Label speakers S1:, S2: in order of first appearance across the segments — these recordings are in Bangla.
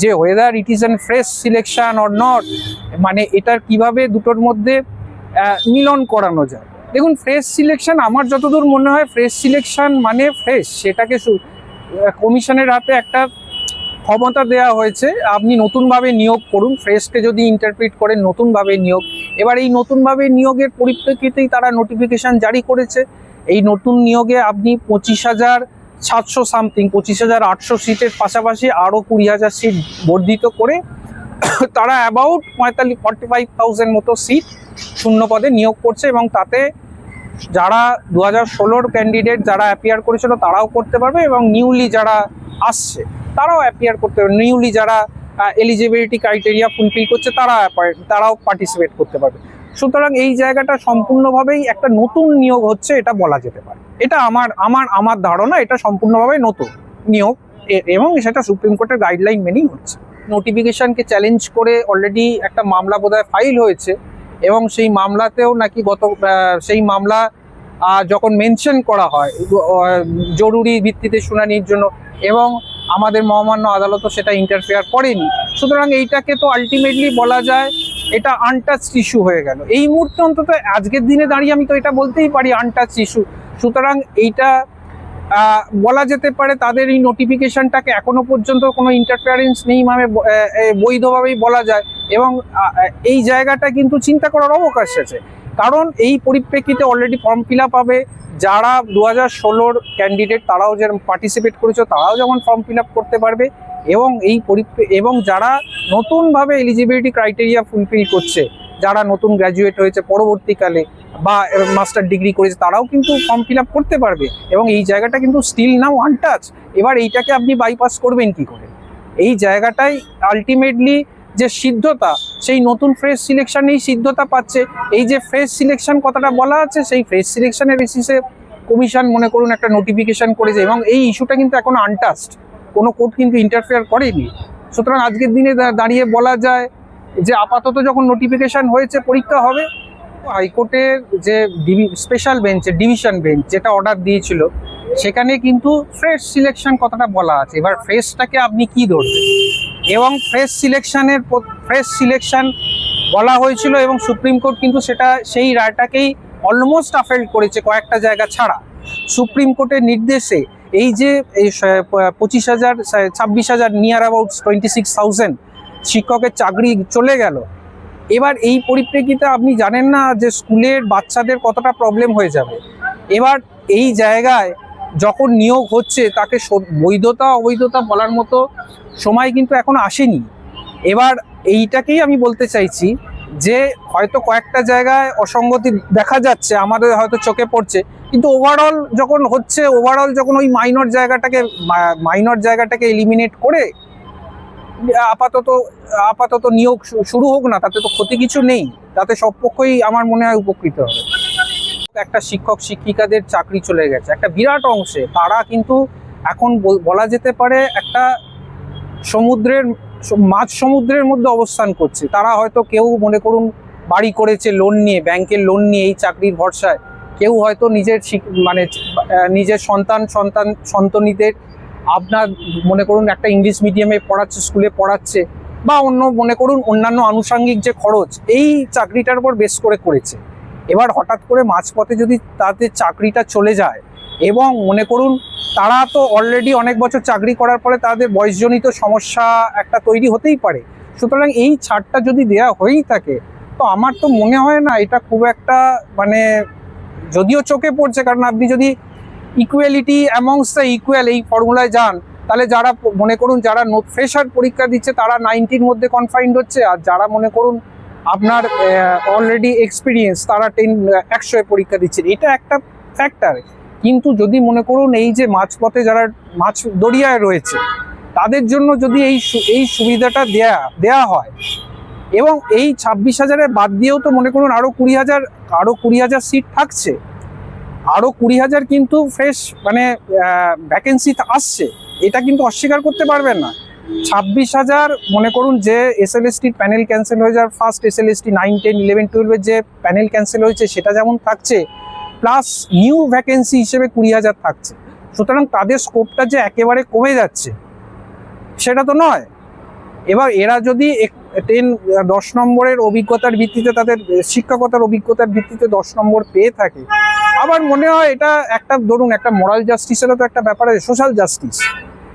S1: যে whether it is an fresh selection or not মানে এটার কীভাবে দুটোর মধ্যে মিলন করানো যায়। দেখুন ফ্রেশ সিলেকশন আমার যতদূর মনে হয় ফ্রেশ সিলেকশন মানে ফ্রেশ সেটাকে কমিশনের হাতে একটা ক্ষমতা দেওয়া হয়েছে। আপনি নতুনভাবে নিয়োগ করুন ফ্রেশকে যদি ইন্টারপ্রিট করেন, নতুনভাবে নিয়োগ। এবার এই নতুনভাবে নিয়োগের পরিপ্রেক্ষিতেই তারা নোটিফিকেশন জারি করেছে। এই নতুন নিয়োগে আপনি পঁচিশ হাজার সাতশো সামথিং, পঁচিশ হাজার আটশো সিটের পাশাপাশি আরও কুড়ি হাজার সিট বর্ধিত করে তারা অ্যাবাউট পঁয়তাল্লিশ ফর্টি ফাইভ মতো সিট শূন্য পদে নিয়োগ করছে এবং তাতে যারা দু হাজার ষোলোর ক্যান্ডিডেট যারা অ্যাপিয়ার করেছিল তারাও করতে পারবে এবং নিউলি যারা আসছে তারাও অ্যাপিয়ার করতে পারবে। নিউলি যারা এলিজিবিলিটি ক্রাইটেরিয়া ফুলফিল করছে তারা তারাও পার্টিসিপেট করতে পারবে। সুতরাং এই জায়গাটা সম্পূর্ণভাবেই একটা নতুন নিয়োগ হচ্ছে, এটা বলা যেতে পারে। এটা আমার আমার আমার ধারণা, এটা সম্পূর্ণভাবে নতুন নিয়োগ এবং সেটা সুপ্রিম কোর্টের গাইডলাইন মেনেই হচ্ছে। নোটিফিকেশনকে চ্যালেঞ্জ করে অলরেডি একটা মামলা বোধহয় ফাইল হয়েছে, এবং সেই মামলাতেও নাকি গত সেই মামলা যখন মেনশন করা হয় জরুরি ভিত্তিতে শুনানির জন্য, এবং আমাদের মহামান্য আদালতও সেটা ইন্টারফেয়ার করেনি। সুতরাং এইটাকে তো আলটিমেটলি বলা যায় এটা আনটাচ ইস্যু হয়ে গেল। এই মুহূর্তে অন্তত আজকের দিনে দাঁড়িয়ে আমি তো এটা বলতেই পারি আনটাচ ইস্যু সুতরাং এইটা বলা যেতে পারে তাদের এই নোটিফিকেশনটাকে এখনও পর্যন্ত কোনো ইন্টারফিয়ারেন্স নেই মানে বৈধভাবেই বলা যায়। এবং এই জায়গাটা কিন্তু চিন্তা করার অবকাশ আছে। কারণ এই পরিপ্রেক্ষিতে অলরেডি ফর্ম ফিল হবে। যারা দু হাজার ষোলোর ক্যান্ডিডেট তারাও যেরকম পার্টিসিপেট করেছে, তারাও যেমন ফর্ম ফিল করতে পারবে। এবং এই এবং যারা নতুনভাবে এলিজিবিলিটি ক্রাইটেরিয়া ফুলফিল করছে, যারা নতুন গ্র্যাজুয়েট হয়েছে পরবর্তীকালে বা মাস্টার ডিগ্রি করেছে, তারাও কিন্তু ফর্ম ফিল করতে পারবে এবং এই জায়গাটা কিন্তু স্টিল নাও আনটাচ এবার এইটাকে আপনি বাইপাস করবেন কি করে? এই জায়গাটাই আলটিমেটলি যে সিদ্ধতা, সেই নতুন ফ্রেশ সিলেকশনেই সিদ্ধতা পাচ্ছে। এই যে ফ্রেশ সিলেকশন কথাটা বলা আছে, সেই ফ্রেশ সিলেকশনের বেসিসে কমিশন মনে করুন একটা নোটিফিকেশন করেছে এবং এই ইস্যুটা কিন্তু এখন আনটাস্ট কোনো কোর্ট কিন্তু ইন্টারফেয়ার করেনি। সুতরাং আজকের দিনে দাঁড়িয়ে বলা যায় যে আপাতত যখন নোটিফিকেশন হয়েছে, পরীক্ষা হবে। হাইকোর্টের যে ডিভি স্পেশাল বেঞ্চে ডিভিশন বেঞ্চ যেটা অর্ডার দিয়েছিল, সেখানে কিন্তু ফ্রেশ সিলেকশন কথাটা বলা আছে। এবার ফ্রেশটাকে আপনি কি ধরবেন? এবং ফ্রেশ সিলেকশনের ফ্রেশ সিলেকশন বলা হয়েছিল এবং সুপ্রিম কোর্ট কিন্তু সেটা, সেই রায়টাকেই অলমোস্ট আফেল্ড করেছে কয়েকটা জায়গা ছাড়া। সুপ্রিম কোর্টের নির্দেশে এই যে পঁচিশ হাজার ছাব্বিশ হাজার near about twenty six thousand শিক্ষকের চাকরি চলে গেল। এবার এই পরিপ্রেক্ষিতে আপনি জানেন না যে স্কুলের বাচ্চাদের কতটা প্রবলেম হয়ে যাবে। এবার এই জায়গায় যখন নিয়োগ হচ্ছে, তাকে বৈধতা, অবৈধতা বলার মতো সময় কিন্তু এখনও আসেনি। এবার এইটাকেই আমি বলতে চাইছি যে হয়তো কয়েকটা জায়গায় অসঙ্গতি দেখা যাচ্ছে, আমাদের হয়তো চোখে পড়ছে, কিন্তু ওভারঅল যখন হচ্ছে ওভারঅল যখন ওই মাইনর জায়গাটাকে মাইনর জায়গাটাকে এলিমিনেট করে, আপাতত আপাতত নিয়োগ শুরু হোক না, তাতে তো ক্ষতি কিছু নেই, তাতে সব পক্ষই আমার মনে হয় উপকৃত হবে। একটা শিক্ষক শিক্ষিকাদের চাকরি চলে গেছে, একটা বিরাট অংশে তারা কিন্তু এখন বল- যেতে পারে একটা সমুদ্রের মাঝ সমুদ্রের মধ্যে অবস্থান করছে। তারা হয়তো কেউ মনে করুন বাড়ি করেছে লোন নিয়ে ব্যাংকের লোন নিয়ে এই চাকরির ভরসায়। কেউ হয়তো নিজের মানে নিজের সন্তান সন্তান সন্তনীদের আপনার মনে করুন একটা ইংলিশ মিডিয়ামে পড়াচ্ছে স্কুলে পড়াচ্ছে, বা অন্য মনে করুন অন্যান্য আনুষঙ্গিক যে খরচ, এই চাকরিটার উপর বেশ করে করেছে। এবার হঠাৎ করে মাঝপথে যদি তাদের চাকরিটা চলে যায় এবং মনে করুন, তারা তো অলরেডি অনেক বছর চাকরি করার পরে তাদের বয়সজনিত সমস্যা একটা তৈরি হতেই পারে। সুতরাং এই ছাড়টা যদি দেয়া হয়েই থাকে, তো আমার তো মনে হয় না এটা খুব একটা মানে যদিও চোখে পড়ছে, কারণ আপনি যদি ইকুয়ালিটি অ্যামংস দ্য ইকুয়াল এই ফর্মুলায় যান, তাহলে যারা মনে করুন যারা ফ্রেশার পরীক্ষা দিচ্ছে, তারা নাইনটির মধ্যে কনফাইন্ড হচ্ছে, আর যারা মনে করুন আপনার অলরেডি এক্সপিরিয়েন্স তারা টেন একশোয় পরীক্ষা দিচ্ছেন। এটা একটা ফ্যাক্টর কিন্তু যদি মনে করুন এই যে মাঝপথে যারা মাছ দরিয়ায় রয়েছে, তাদের জন্য যদি এই এই সুবিধাটা দেয়া দেয়া হয় এবং এই ছাব্বিশ হাজারের বাদ দিয়েও তো মনে করুন আরও কুড়ি হাজার আরও কুড়ি হাজার সিট থাকছে আরও কুড়ি হাজার কিন্তু ফ্রেশ মানে ভ্যাকেন্সি আসছে, এটা কিন্তু অস্বীকার করতে পারবেন না। ছাব্বিশ হাজার মনে করুন যে এস এল প্যানেল ক্যান্সেল হয়ে যাওয়ার first S L S T nine ten eleven টুয়েলভের যে প্যানেল ক্যান্সেল হয়েছে, সেটা যেমন থাকছে প্লাস নিউ ভ্যাকেন্সি হিসেবে কুড়ি হাজার থাকছে। সুতরাং তাদের স্কোপটা যে একেবারে কমে যাচ্ছে, সেটা তো নয়। এবার এরা যদি টেন দশ নম্বরের অভিজ্ঞতার ভিত্তিতে তাদের, শিক্ষকতার অভিজ্ঞতার ভিত্তিতে দশ নম্বর পেয়ে থাকে, আমার মনে হয় এটা একটা, ধরুন একটা মোরাল জাস্টিসেরও তো একটা ব্যাপার আছে সোশ্যাল জাস্টিস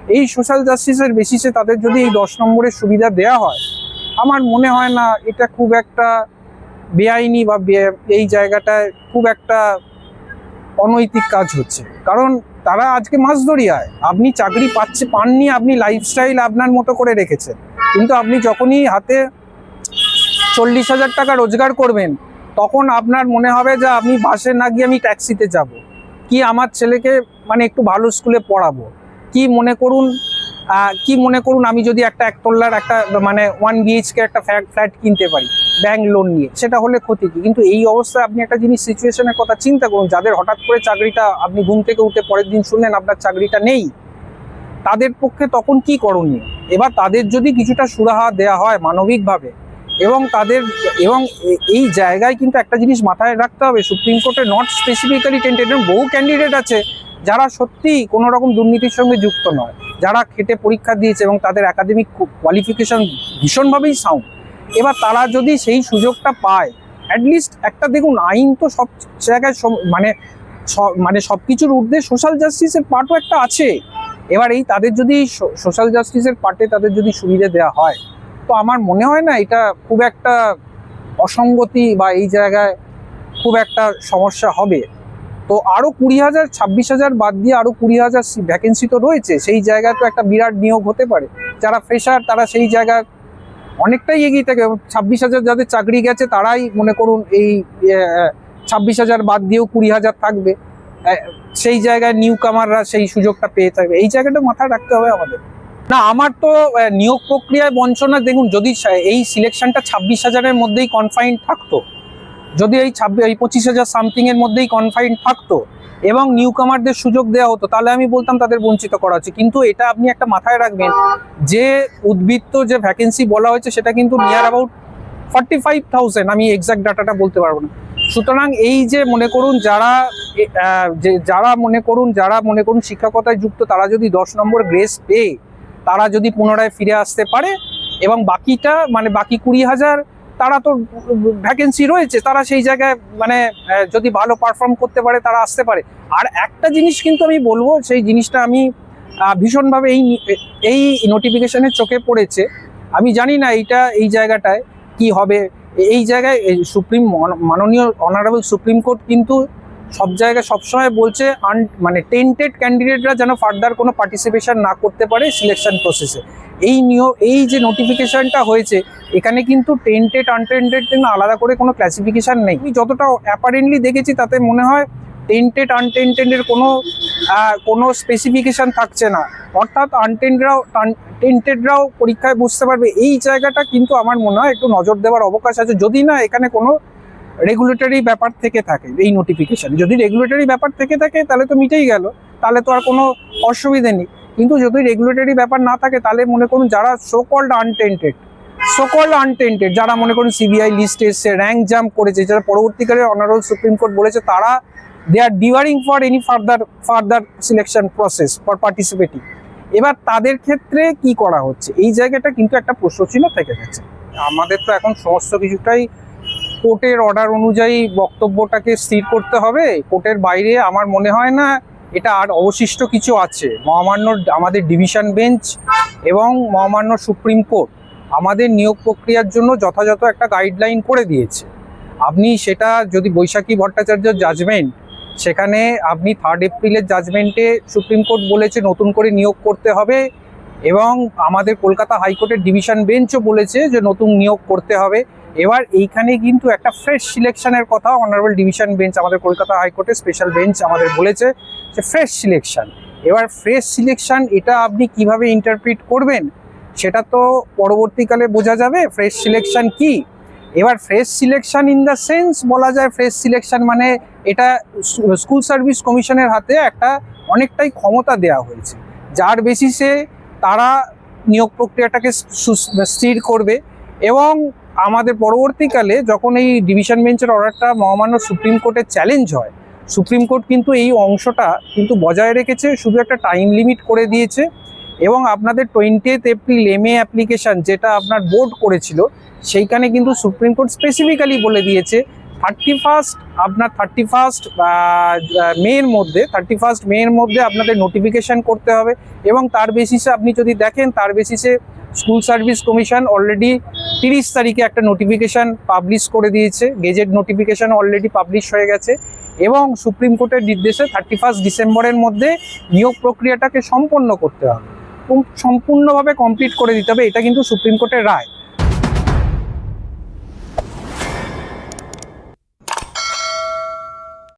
S1: এই সোশ্যাল জাস্টিসের বেসিসে তাদের যদি এই দশ নম্বরের সুবিধা দেওয়া হয়, আমার মনে হয় না এটা খুব একটা বেআইনি বে- এই জায়গাটায় খুব একটা অনৈতিক কাজ হচ্ছে। কারণ তারা আজকে মাছ ধরিয়ায় আপনি চাকরি পাচ্ছে, পাননি, আপনি লাইফস্টাইল আপনার মতো করে রেখেছেন। কিন্তু আপনি যখনই হাতে চল্লিশ হাজার টাকা রোজগার করবেন, তখন আপনার মনে হবে যে আপনি বাসে না গিয়ে আমি ট্যাক্সিতে যাব। কি আমার ছেলেকে মানে একটু ভালো স্কুলে পড়াবো? কি মনে করুন কি মনে করুন আমি যদি একটা একতলার একটা মানে ওয়ান বিএইচকে একটা ফ্ল্যাট কিনতে পারি? ব্যাংক লোন নিয়ে, সেটা হলে ক্ষতি কি? কিন্তু এই অবস্থায় আপনি একটা জিনিস সিচুয়েশনের কথা চিন্তা করুন, যাদের হঠাৎ করে চাকরিটা আপনি ঘুম থেকে উঠে পরের দিন শুনলেন আপনার চাকরিটা নেই, তাদের পক্ষে তখন কি করণীয়? এবার তাদের যদি কিছুটা সুরাহা দেওয়া হয় মানবিকভাবে, এবং তাদের, এবং এই জায়গায় কিন্তু একটা জিনিস মাথায় রাখতে হবে, সুপ্রিম কোর্টে নট স্পেসিফিক্যালি টেন্টেড বহু ক্যান্ডিডেট আছে যারা সত্যি কোনো রকম দুর্নীতির সঙ্গে যুক্ত নয়, যারা খেটে পরীক্ষা দিয়েছে এবং তাদের একাডেমিক কোয়ালিফিকেশন ভীষণভাবেই সাউন্ড এবার তারা যদি সেই সুযোগটা পায় অ্যাটলিস্ট একটা দেখুন আইন তো সব জায়গায় মানে মানে সব কিছুর ঊর্ধ্বে সোশ্যাল জাস্টিসের পার্টও একটা আছে। এবার এই তাদের যদি সোশ্যাল জাস্টিসের পার্টে তাদের যদি সুবিধা দেওয়া হয়, তো আমার মনে হয় না এটা খুব একটা অসঙ্গতি বা এই জায়গায় খুব একটা সমস্যা হবে। তো আরও কুড়ি হাজার, ছাব্বিশ হাজার বাদ দিয়ে আরও কুড়ি হাজার ভ্যাকেন্সি তো রয়েছে, সেই জায়গায় তো একটা বিরাট নিয়োগ হতে পারে। যারা ফ্রেশার তারা সেই জায়গায় অনেকটাই এগিয়ে থাকে। ছাব্বিশ হাজার যাদের চাকরি গেছে, তারাই মনে করুন এই ছাব্বিশ হাজার বাদ দিয়েও কুড়ি হাজার থাকবে। সেই জায়গায় নিউ কামাররা সেই সুযোগটা পেয়ে থাকবে। এই জায়গাটা মাথায় রাখতে হবে আমাদের। না, আমার তো নিয়োগ প্রক্রিয়ায় বঞ্চনা, দেখুন, যদি এই সিলেকশনটা ছাব্বিশ হাজারের মধ্যেই কনফাইন থাকতো, যদি এই ছাব্বিশ এই পঁচিশ হাজার সামথিং এর মধ্যেই কনফাইন থাকতো এবং নিউ কামারদের সুযোগ দেওয়া হতো, তাহলে আমি বলতাম তাদের বঞ্চিত করা হচ্ছে। কিন্তু এটা আপনি একটা মাথায় রাখবেন, যে উদ্বৃত্ত যে ভ্যাকেন্সি বলা হয়েছে, সেটা কিন্তু নিয়ার অ্যাবাউট ফর্টি ফাইভ আমি এক্সাক্ট ডাটাটা বলতে পারব না। সুতরাং এই যে মনে করুন যারা যে যারা মনে করুন, যারা মনে করুন শিক্ষকতায় যুক্ত, তারা যদি দশ নম্বর গ্রেস পেয়ে, তারা যদি পুনরায় ফিরে আসতে পারে, এবং বাকিটা মানে বাকি কুড়ি হাজার তারা তো ভ্যাকেন্সি রয়েছে, তারা সেই জায়গায় মানে যদি ভালো পারফর্ম করতে পারে, তারা আসতে পারে। আর একটা জিনিস কিন্তু আমি বলব, সেই জিনিসটা আমি ভীষণভাবে এই এই নোটিফিকেশনের চোখে পড়েছে। আমি জানি না এইটা, এই জায়গাটায় কি হবে। এই জায়গায় সুপ্রিম মাননীয় অনারেবল সুপ্রিম কোর্ট কিন্তু সব জায়গায় সবসময় বলছে আন মানে টেন্টেড ক্যান্ডিডেটরা যেন ফার্দার কোনো পার্টিসিপেশন না করতে পারে সিলেকশন প্রসেসে এই নিয়ম, এই যে নোটিফিকেশনটা হয়েছে এখানে কিন্তু টেন্টেড আনটেন্টেড জন্য আলাদা করে কোনো ক্লাসিফিকেশান নেই। যতটা অ্যাপারেন্টলি দেখেছি তাতে মনে হয় টেন্টেড আনটেন্টেডের কোনো কোনো স্পেসিফিকেশন থাকছে না। অর্থাৎ আনটেন্টরাও টেন্টেডরাও পরীক্ষায় বুঝতে পারবে। এই জায়গাটা কিন্তু আমার মনে হয় একটু নজর দেওয়ার অবকাশ আছে। যদি না, এখানে কোনো রেগুলেটরি ব্যাপার থেকে থাকে, এই নোটিফিকেশান যদি রেগুলেটরি ব্যাপার থেকে থাকে, তাহলে তো মিটেই গেল। তাহলে তো আর কোনো অসুবিধে নেই। কিন্তু যদি রেগুলেটরি ব্যাপার না থাকে, তাহলে মনে করুন যারা so called untainted so called untainted যারা মনে করুন সিবিআই লিস্টে এসছে র্যাঙ্ক জাম্প করেছে, যারা পরবর্তীকালে অনারেবল সুপ্রিম কোর্ট বলেছে, তারা they are debarring for any further further selection process for participating এবার তাদের ক্ষেত্রে কি করা হচ্ছে? এই জায়গাটা কিন্তু একটা প্রশ্নচিহ্ন থেকে গেছে। আমাদের তো এখন সমস্ত কিছুটাই কোর্টের অর্ডার অনুযায়ী বক্তব্যটাকে স্থির করতে হবে। কোর্টের বাইরে আমার মনে হয় না এটা আর অবশিষ্ট কিছু আছে। মহামান্য আমাদের ডিভিশন বেঞ্চ এবং মহামান্য সুপ্রিম কোর্ট আমাদের নিয়োগ প্রক্রিয়ার জন্য যথাযথ একটা গাইডলাইন করে দিয়েছে। আপনি সেটা যদি বৈশাখী ভট্টাচার্যর জাজমেন্ট সেখানে আপনি থার্ড এপ্রিলের জাজমেন্টে সুপ্রিম কোর্ট বলেছে নতুন করে নিয়োগ করতে হবে এবং আমাদের কলকাতা হাইকোর্টের ডিভিশন বেঞ্চও বলেছে যে নতুন নিয়োগ করতে হবে। এবার এইখানে কিন্তু একটা ফ্রেশ সিলেকশনের কথা অনারেবল ডিভিশন বেঞ্চ আমাদের কলকাতা হাইকোর্টের স্পেশাল বেঞ্চ আমাদের বলেছে যে ফ্রেশ সিলেকশন এবার ফ্রেশ সিলেকশন এটা আপনি কীভাবে ইন্টারপ্রিট করবেন? সেটা তো পরবর্তীকালে বোঝা যাবে ফ্রেশ সিলেকশন কি? এবার fresh selection in the sense বলা যায় ফ্রেশ সিলেকশন মানে এটা স্কুল সার্ভিস কমিশনের হাতে একটা অনেকটাই ক্ষমতা দেওয়া হয়েছে। যার বেসিসে তারা নিয়োগ প্রক্রিয়াটাকে স্থির করবে এবং আমাদের পরবর্তীকালে যখন এই ডিভিশন বেঞ্চের অর্ডারটা মহামান্য সুপ্রিম কোর্টে চ্যালেঞ্জ হয়, সুপ্রিম কোর্ট কিন্তু এই অংশটা কিন্তু বজায় রেখেছে, শুধু একটা টাইম লিমিট করে দিয়েছে। এবং আপনাদের twenty twentieth April M A application যেটা আপনার বোর্ড করেছিল, সেইখানে কিন্তু সুপ্রিম কোর্ট স্পেসিফিক্যালি বলে দিয়েছে থার্টি ফার্স্ট আপনার থার্টি ফার্স্ট মের মধ্যে থার্টি ফার্স্ট মের মধ্যে আপনাদের নোটিফিকেশন করতে হবে এবং তার বেসিসে আপনি যদি দেখেন, তার বেসিসে স্কুল সার্ভিস কমিশন অলরেডি তিরিশ তারিখে একটা নোটিফিকেশন পাবলিশ করে দিয়েছে গেজেট নোটিফিকেশন অলরেডি পাবলিশ হয়ে গেছে এবং সুপ্রিম কোর্টের নির্দেশে থার্টি ফার্স্ট ডিসেম্বরের মধ্যে নিয়োগ প্রক্রিয়াটাকে সম্পন্ন করতে হবে। সম্পূর্ণভাবে কমপ্লিট করে দিতে হবে এটা কিন্তু সুপ্রিম কোর্টের রায়।